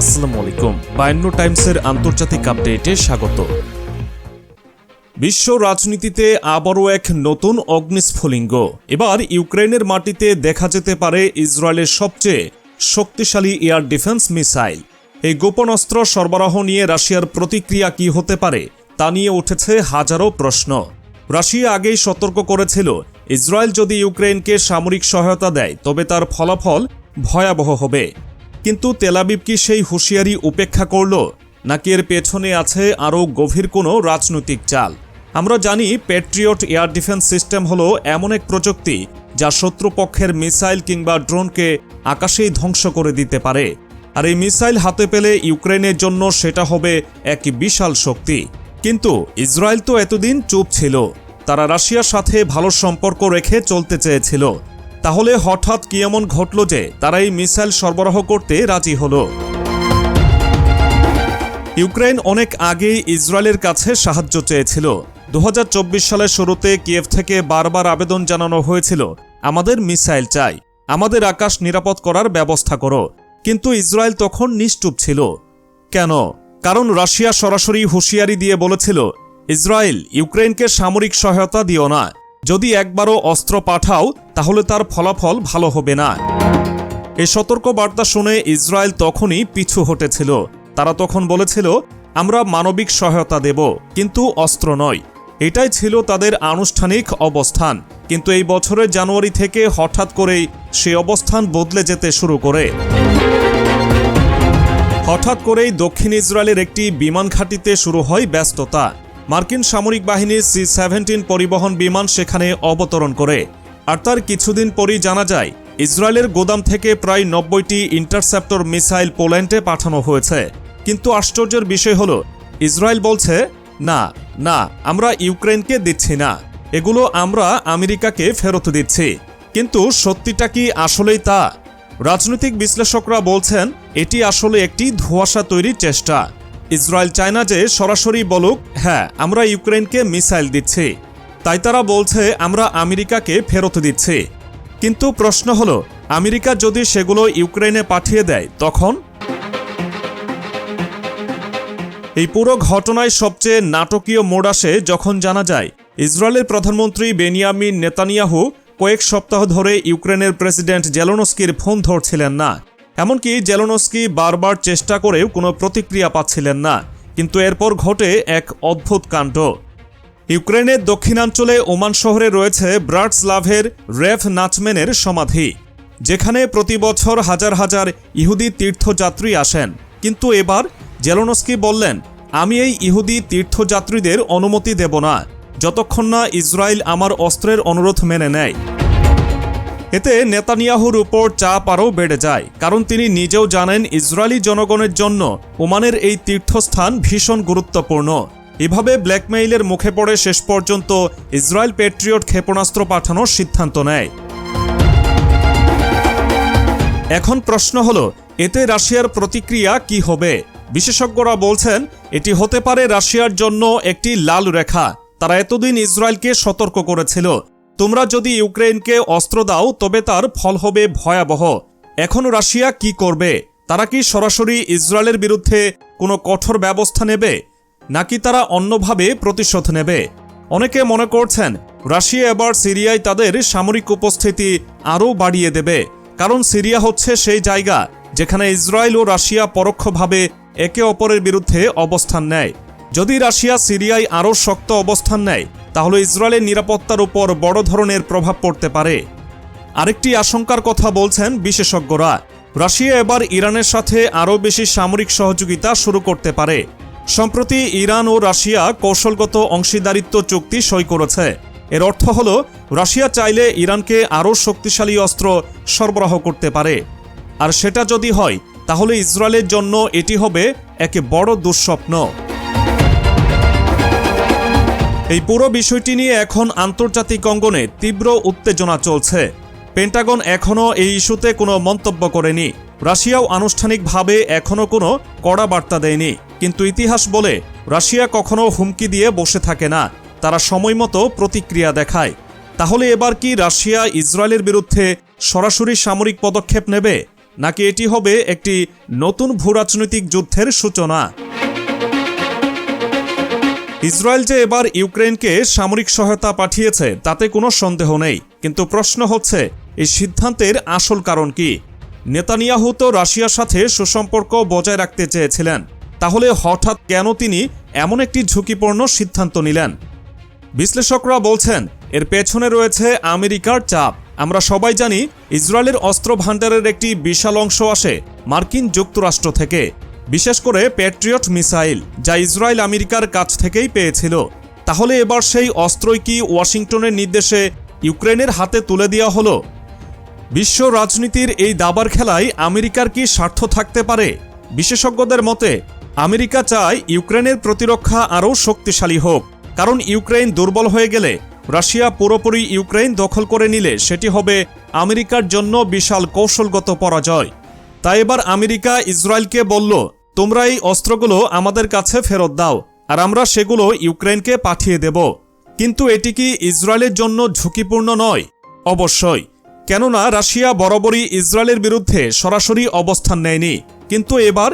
আসসালামু আলাইকুম। বায়ান্ন টাইমসের আন্তর্জাতিক আপডেটে স্বাগত। বিশ্ব রাজনীতিতে আবারও এক নতুন অগ্নিস্ফুলিঙ্গ। এবার ইউক্রেনের মাটিতে দেখা যেতে পারে ইসরায়েলের সবচেয়ে শক্তিশালী এয়ার ডিফেন্স মিসাইল। এই গোপন অস্ত্র সরবরাহ নিয়ে রাশিয়ার প্রতিক্রিয়া কি হতে পারে, তা নিয়ে উঠেছে হাজারো প্রশ্ন। রাশিয়া আগেই সতর্ক করেছিল, ইসরায়েল যদি ইউক্রেনকে সামরিক সহায়তা দেয়, তবে তার ফলাফল ভয়াবহ হবে। কিন্তু তেলাবিব কি সেই হুঁশিয়ারি উপেক্ষা করল? নাকি এর পেছনে আছে আরও গভীর কোনো রাজনৈতিক চাল? আমরা জানি প্যাট্রিয়ট এয়ার ডিফেন্স সিস্টেম হলো এমন এক প্রযুক্তি যা শত্রুপক্ষের মিসাইল কিংবা ড্রোনকে আকাশেই ধ্বংস করে দিতে পারে। আর এই মিসাইল হাতে পেলে ইউক্রেনের জন্য সেটা হবে এক বিশাল শক্তি। কিন্তু ইসরায়েল তো এতদিন চুপ ছিল। তারা রাশিয়ার সাথে ভালো সম্পর্ক রেখে চলতে চেয়েছিল। তাহলে হঠাৎ কি এমন ঘটল যে তারা এই মিসাইল সরবরাহ করতে রাজি হলো? ইউক্রেন অনেক আগেই ইসরায়েলের কাছে সাহায্য চেয়েছিল। দু হাজার চব্বিশ সালের শুরুতে কিয়েভ থেকে বারবার আবেদন জানানো হয়েছিল, আমাদের মিসাইল চাই, আমাদের আকাশ নিরাপদ করার ব্যবস্থা করো। কিন্তু ইসরায়েল তখন নিশ্চুপ ছিল। কেন? কারণ রাশিয়া সরাসরি হুঁশিয়ারি দিয়ে বলেছিল, ইসরায়েল ইউক্রেনকে সামরিক সহায়তা দিও না। যদি একবারও অস্ত্র পাঠাও, তাহলে তার ফলাফল ভালো হবে না। এই সতর্ক বার্তা শুনে ইসরায়েল তখনই পিছু হটেছিল। তারা তখন বলেছিল, আমরা মানবিক সহায়তা দেব, কিন্তু অস্ত্র নয়। এটাই ছিল তাদের আনুষ্ঠানিক অবস্থান। কিন্তু এই বছরের জানুয়ারি থেকে হঠাৎ করেই সে অবস্থান বদলে যেতে শুরু করে। হঠাৎ করেই দক্ষিণ ইসরায়েলের একটি বিমান ঘাঁটিতে শুরু হয় ব্যস্ততা। মার্কিন সামরিক বাহিনীর সি সেভেন্টিন পরিবহন বিমান সেখানে অবতরণ করে। আর তার কিছুদিন পরই জানা যায়, ইসরায়েলের গোদাম থেকে প্রায় নব্বইটি ইন্টারসেপ্টর মিসাইল পোল্যান্ডে পাঠানো হয়েছে। কিন্তু আশ্চর্যের বিষয় হল, ইসরায়েল বলছে, না না, আমরা ইউক্রেনকে দিচ্ছি না। এগুলো আমরা আমেরিকাকে ফেরত দিচ্ছি। কিন্তু সত্যিটা কি আসলেই তা? রাজনৈতিক বিশ্লেষকরা বলছেন, এটি আসলে একটি ধোঁয়াশা তৈরির চেষ্টা। ইসরায়েল চায় না যে সরাসরি বলুক হ্যাঁ আমরা ইউক্রেনকে মিসাইল দিচ্ছি। তাই তারা বলছে, আমরা আমেরিকাকে ফেরত দিচ্ছি। কিন্তু প্রশ্ন হলো, আমেরিকা যদি সেগুলো ইউক্রেনে পাঠিয়ে দেয়, তখন? এই পুরো ঘটনায় সবচেয়ে নাটকীয় মোড় আসে যখন জানা যায়, ইসরায়েলের প্রধানমন্ত্রী বেনিয়ামিন নেতানিয়াহু কয়েক সপ্তাহ ধরে ইউক্রেনের প্রেসিডেন্ট জেলোনস্কির ফোন ধরছিলেন না। এমনকি জেলোনস্কি বারবার চেষ্টা করেও কোনো প্রতিক্রিয়া পাচ্ছিলেন না। কিন্তু এরপর ঘটে এক অদ্ভুত কাণ্ড। ইউক্রেনের দক্ষিণাঞ্চলে ওমান শহরে রয়েছে ব্রাটসলাভের রেফ নাচমেনের সমাধি, যেখানে প্রতি বছর হাজার হাজার ইহুদি তীর্থযাত্রী আসেন। কিন্তু এবার জেলোনস্কি বললেন, আমি এই ইহুদি তীর্থযাত্রীদের অনুমতি দেব না, যতক্ষণ না ইসরায়েল আমার অস্ত্রের অনুরোধ মেনে নেয়। এতে নেতানিয়াহুর উপর চাপ আরও বেড়ে যায়, কারণ তিনি নিজেও জানেন ইসরায়েলি জনগণের জন্য ওমানের এই তীর্থস্থান ভীষণ গুরুত্বপূর্ণ। এভাবে ব্ল্যাকমেইলের মুখে পড়ে শেষ পর্যন্ত ইসরায়েল পেট্রিয়ট ক্ষেপণাস্ত্র পাঠানোর সিদ্ধান্ত নেয়। এখন প্রশ্ন হলো, এতে রাশিয়ার প্রতিক্রিয়া কি হবে? বিশেষজ্ঞরা বলছেন, এটি হতে পারে রাশিয়ার জন্য একটি লাল রেখা। তারা এতদিন ইসরায়েলকে সতর্ক করেছিল। তোমরা যদি ইউক্রেনকে অস্ত্র দাও, তবে তার ফল হবে ভয়াবহ। এখন রাশিয়া কি করবে? তারা কি সরাসরি ইসরায়েলের বিরুদ্ধে কোনো কঠোর ব্যবস্থা নেবে? নাকি তারা অন্যভাবে প্রতিশোধ নেবে? অনেকে মনে করছেন, রাশিয়া এবার সিরিয়ায় তাদের সামরিক উপস্থিতি আরও বাড়িয়ে দেবে। কারণ সিরিয়া হচ্ছে সেই জায়গা যেখানে ইসরায়েল ও রাশিয়া পরোক্ষভাবে একে অপরের বিরুদ্ধে অবস্থান নেয়। যদি রাশিয়া, সিরিয়ায় আরও শক্ত অবস্থান নেয়, তাহলে ইসরায়েলের নিরাপত্তার উপর বড় ধরনের প্রভাব পড়তে পারে। আরেকটি আশঙ্কার কথা বলছেন বিশেষজ্ঞরা। রাশিয়া এবার ইরানের সাথে আরও বেশি সামরিক সহযোগিতা শুরু করতে পারে। সম্প্রতি ইরান ও রাশিয়া কৌশলগত অংশীদারিত্ব চুক্তি সই করেছে। এর অর্থ হল, রাশিয়া চাইলে ইরানকে আরও শক্তিশালী অস্ত্র সরবরাহ করতে পারে। আর সেটা যদি হয়, তাহলে ইসরায়েলের জন্য এটি হবে একে বড় দুঃস্বপ্ন। এই পুরো বিষয়টি নিয়ে এখন আন্তর্জাতিক অঙ্গনে তীব্র উত্তেজনা চলছে। পেন্টাগন এখনও এই ইস্যুতে কোনো মন্তব্য করেনি। রাশিয়াও আনুষ্ঠানিকভাবে এখনও কোনো কড়া বার্তা দেয়নি। কিন্তু ইতিহাস বলে, রাশিয়া কখনো হুমকি দিয়ে বসে থাকে না। তারা সময়মতো প্রতিক্রিয়া দেখায়। তাহলে এবার কি রাশিয়া ইসরায়েলের বিরুদ্ধে সরাসরি সামরিক পদক্ষেপ নেবে? নাকি এটি হবে একটি নতুন ভূরাজনৈতিক যুদ্ধের সূচনা? ইসরায়েল যে এবার ইউক্রেনকে সামরিক সহায়তা পাঠিয়েছে, তাতে কোনো সন্দেহ নেই। কিন্তু প্রশ্ন হচ্ছে, এই সিদ্ধান্তের আসল কারণ কি? নেতানিয়াহু তো রাশিয়ার সাথে সুসম্পর্ক বজায় রাখতে চেয়েছিলেন। তাহলে হঠাৎ কেন তিনি এমন একটি ঝুঁকিপূর্ণ সিদ্ধান্ত নিলেন? বিশ্লেষকরা বলছেন, এর পেছনে রয়েছে আমেরিকার চাপ। আমরা সবাই জানি, ইসরায়েলের অস্ত্র ভাণ্ডারের একটি বিশাল অংশ আসে মার্কিন যুক্তরাষ্ট্র থেকে। বিশেষ করে প্যাট্রিয়ট মিসাইল, যা ইসরায়েল আমেরিকার কাছ থেকেই পেয়েছিল। তাহলে এবার সেই অস্ত্রই কি ওয়াশিংটনের নির্দেশে ইউক্রেনের হাতে তুলে দেওয়া হলো? বিশ্ব রাজনীতির এই দাবার খেলায় আমেরিকার কি স্বার্থ থাকতে পারে? বিশেষজ্ঞদের মতে, আমেরিকা চায় ইউক্রেনের প্রতিরক্ষা আরও শক্তিশালী হোক, কারণ ইউক্রেন দুর্বল হয়ে গেলে রাশিয়া পুরোপুরি ইউক্রেন দখল করে নিলে সেটি হবে আমেরিকার জন্য বিশাল কৌশলগত পরাজয়। তাই এবার আমেরিকা ইসরায়েলকে বলল তোমরা এই অস্ত্রগুলো আমাদের কাছে ফেরত দাও, আর আমরা সেগুলো ইউক্রেনকে পাঠিয়ে দেব। কিন্তু এটি কি ইসরায়েলের জন্য ঝুঁকিপূর্ণ নয়? অবশ্যই। কেননা রাশিয়া বরাবরই ইসরায়েলের বিরুদ্ধে সরাসরি অবস্থান নেয়নি। কিন্তু এবার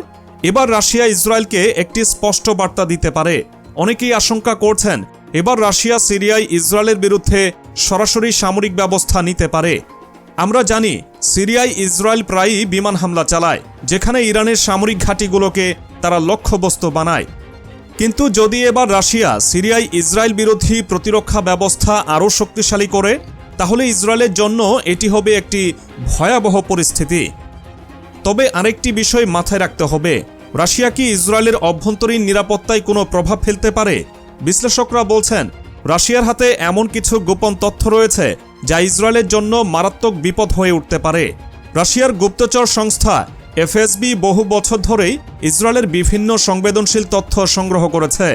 এবার রাশিয়া ইসরায়েলকে একটি স্পষ্ট বার্তা দিতে পারে। অনেকেই আশঙ্কা করছেন, এবার রাশিয়া সিরিয়ায় ইসরায়েলের বিরুদ্ধে সরাসরি সামরিক ব্যবস্থা নিতে পারে। আমরা জানি সিরিয়ায় ইসরায়েল প্রায়ই বিমান হামলা চালায়, যেখানে ইরানের সামরিক ঘাঁটিগুলোকে তারা লক্ষ্যবস্তু বানায়। কিন্তু যদি এবার রাশিয়া সিরিয়ায় ইসরায়েল বিরোধী প্রতিরক্ষা ব্যবস্থা আরও শক্তিশালী করে, তাহলে ইসরায়েলের জন্য এটি হবে একটি ভয়াবহ পরিস্থিতি। তবে আরেকটি বিষয় মাথায় রাখতে হবে, রাশিয়া কি ইসরায়েলের অভ্যন্তরীণ নিরাপত্তায় কোনো প্রভাব ফেলতে পারে? বিশ্লেষকরা বলছেন, রাশিয়ার হাতে এমন কিছু গোপন তথ্য রয়েছে যা ইসরায়েলের জন্য মারাত্মক বিপদ হয়ে উঠতে পারে। রাশিয়ার গুপ্তচর সংস্থা এফএসবি বহু বছর ধরেই ইসরায়েলের বিভিন্ন সংবেদনশীল তথ্য সংগ্রহ করেছে।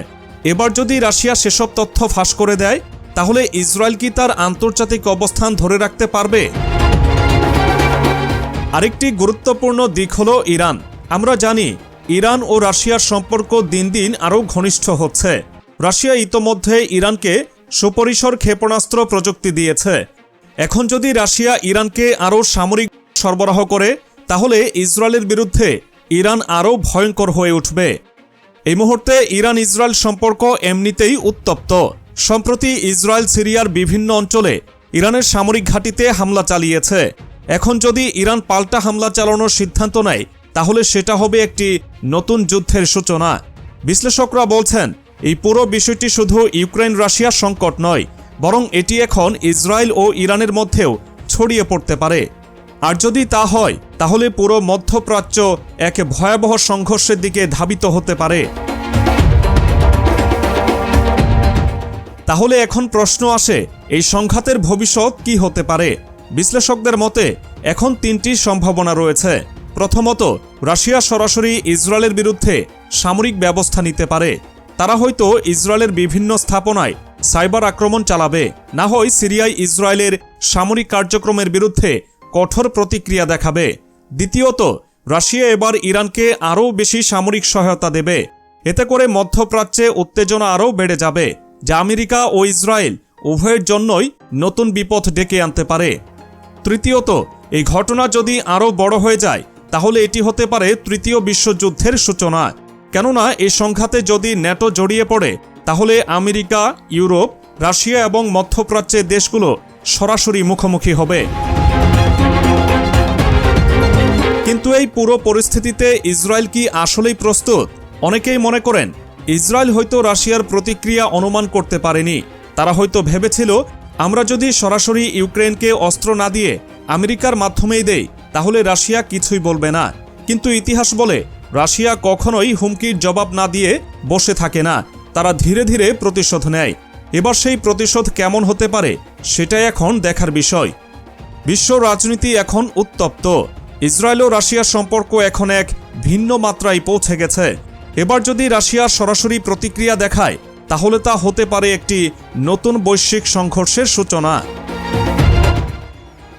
এবার যদি রাশিয়া সেসব তথ্য ফাঁস করে দেয়, তাহলে ইসরায়েল কি তার আন্তর্জাতিক অবস্থান ধরে রাখতে পারবে? আরেকটি গুরুত্বপূর্ণ দিক হল ইরান। আমরা জানি, ইরান ও রাশিয়ার সম্পর্ক দিন দিন আরও ঘনিষ্ঠ হচ্ছে। রাশিয়া ইতোমধ্যে ইরানকে সুপরিসর ক্ষেপণাস্ত্র প্রযুক্তি দিয়েছে। এখন যদি রাশিয়া ইরানকে আরও সামরিক সরবরাহ করে, তাহলে ইসরায়েলের বিরুদ্ধে ইরান আরও ভয়ঙ্কর হয়ে উঠবে। এই মুহূর্তে ইরান ইসরায়েল সম্পর্ক এমনিতেই উত্তপ্ত। সম্প্রতি ইসরায়েল সিরিয়ার বিভিন্ন অঞ্চলে ইরানের সামরিক ঘাঁটিতে হামলা চালিয়েছে। এখন যদি ইরান পাল্টা হামলা চালানোর সিদ্ধান্ত নেয়, তাহলে সেটা হবে একটি নতুন যুদ্ধের সূচনা। বিশ্লেষকরা বলছেন, এই পুরো বিষয়টি শুধু ইউক্রেন রাশিয়া সংকট নয় বরং এটি এখন ইসরায়েল ও ইরানের মধ্যেও ছড়িয়ে পড়তে পারে। আর যদি তা হয়, তাহলে পুরো মধ্যপ্রাচ্য এক ভয়াবহ সংঘর্ষের দিকে ধাবিত হতে পারে। তাহলে এখন প্রশ্ন আসে, এই সংঘাতের ভবিষ্যৎ কি হতে পারে? বিশ্লেষকদের মতে, এখন তিনটি সম্ভাবনা রয়েছে। প্রথমত, রাশিয়া সরাসরি ইসরায়েলের বিরুদ্ধে সামরিক ব্যবস্থা নিতে পারে। তারা হয়তো ইসরায়েলের বিভিন্ন স্থাপনায় সাইবার আক্রমণ চালাবে। না হয় সিরিয়ায় ইসরায়েলের সামরিক কার্যক্রমের বিরুদ্ধে কঠোর প্রতিক্রিয়া দেখাবে। দ্বিতীয়ত, রাশিয়া এবার ইরানকে আরও বেশি সামরিক সহায়তা দেবে। এতে করে মধ্যপ্রাচ্যে উত্তেজনা আরও বেড়ে যাবে, যা আমেরিকা ও ইসরায়েল উভয়ের জন্যই নতুন বিপদ ডেকে আনতে পারে। তৃতীয়ত, এই ঘটনা যদি আরও বড় হয়ে যায়, তাহলে এটি হতে পারে তৃতীয় বিশ্বযুদ্ধের সূচনা। কেননা এই সংঘাতে যদি ন্যাটো জড়িয়ে পড়ে তাহলে আমেরিকা, ইউরোপ, রাশিয়া এবং মধ্যপ্রাচ্যের দেশগুলো সরাসরি মুখোমুখি হবে। কিন্তু এই পুরো পরিস্থিতিতে ইসরায়েল কি আসলেই প্রস্তুত? অনেকেই মনে করেন, ইসরায়েল হয়তো রাশিয়ার প্রতিক্রিয়া অনুমান করতে পারেনি। তারা হয়তো ভেবেছিল, আমরা যদি সরাসরি ইউক্রেনকে অস্ত্র না দিয়ে আমেরিকার মাধ্যমেই দেই, তাহলে রাশিয়া কিছুই বলবে না। কিন্তু ইতিহাস বলে, রাশিয়া কখনোই হুমকির জবাব না দিয়ে বসে থাকে না। তারা ধীরে ধীরে প্রতিশোধ নেয়। এবার সেই প্রতিশোধ কেমন হতে পারে, সেটাই এখন দেখার বিষয়। বিশ্ব রাজনীতি এখন উত্তপ্ত। ইসরায়েল ও রাশিয়ার সম্পর্ক এখন এক ভিন্ন মাত্রায় পৌঁছে গেছে। এবার যদি রাশিয়া সরাসরি প্রতিক্রিয়া দেখায়, তাহলে তা হতে পারে একটি নতুন বৈশ্বিক সংঘর্ষের সূচনা।